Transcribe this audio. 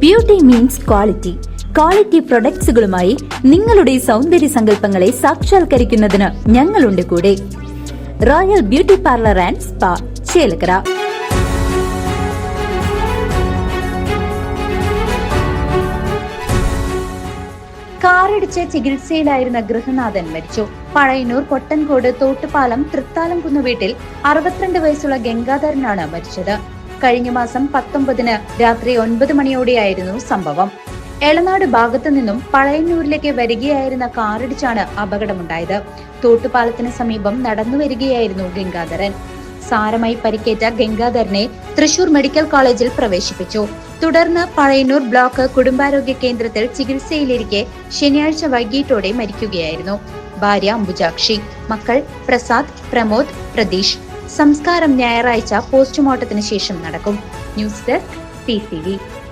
Beauty means quality quality പ്രൊഡക്ട്സുകളുമായി നിങ്ങളുടെ സൗന്ദര്യ സങ്കല്പങ്ങളെ സാക്ഷാത്കരിക്കുന്നതിന് ഞങ്ങളുണ്ട് കൂടെ. Royal beauty parlour and spa Chelakkara. കാറിടിച്ച് ചികിത്സയിലായിരുന്ന ഗൃഹനാഥൻ മരിച്ചു. പഴയന്നൂർ കൊട്ടൻകോട് തോട്ടുപാലം തൃത്താലം കുന്ന് വീട്ടിൽ അറുപത്തിരണ്ട് വയസ്സുള്ള ഗംഗാധരനാണ് മരിച്ചത്. കഴിഞ്ഞ മാസം പത്തൊമ്പതിന് രാത്രി ഒൻപത് മണിയോടെയായിരുന്നു സംഭവം. എളനാട് ഭാഗത്തു നിന്നും പഴയന്നൂരിലേക്ക് വരികയായിരുന്ന കാറിടിച്ചാണ് അപകടമുണ്ടായത്. തോട്ടുപാലത്തിന് സമീപം നടന്നു വരികയായിരുന്നു ഗംഗാധരൻ. സാരമായി പരിക്കേറ്റ ഗംഗാധരനെ തൃശൂർ മെഡിക്കൽ കോളേജിൽ പ്രവേശിപ്പിച്ചു. തുടർന്ന് പഴയന്നൂർ ബ്ലോക്ക് കുടുംബാരോഗ്യ കേന്ദ്രത്തിൽ ചികിത്സയിലിരിക്കെ ശനിയാഴ്ച വൈകിട്ടോടെ മരിക്കുകയായിരുന്നു. ഭാര്യ അംബുജാക്ഷി. മക്കൾ പ്രസാദ് പ്രമോദ് പ്രതീഷ്. സംസ്കാരം ഞായറാഴ്ച പോസ്റ്റ്മോർട്ടത്തിന് ശേഷം നടക്കും. News desk P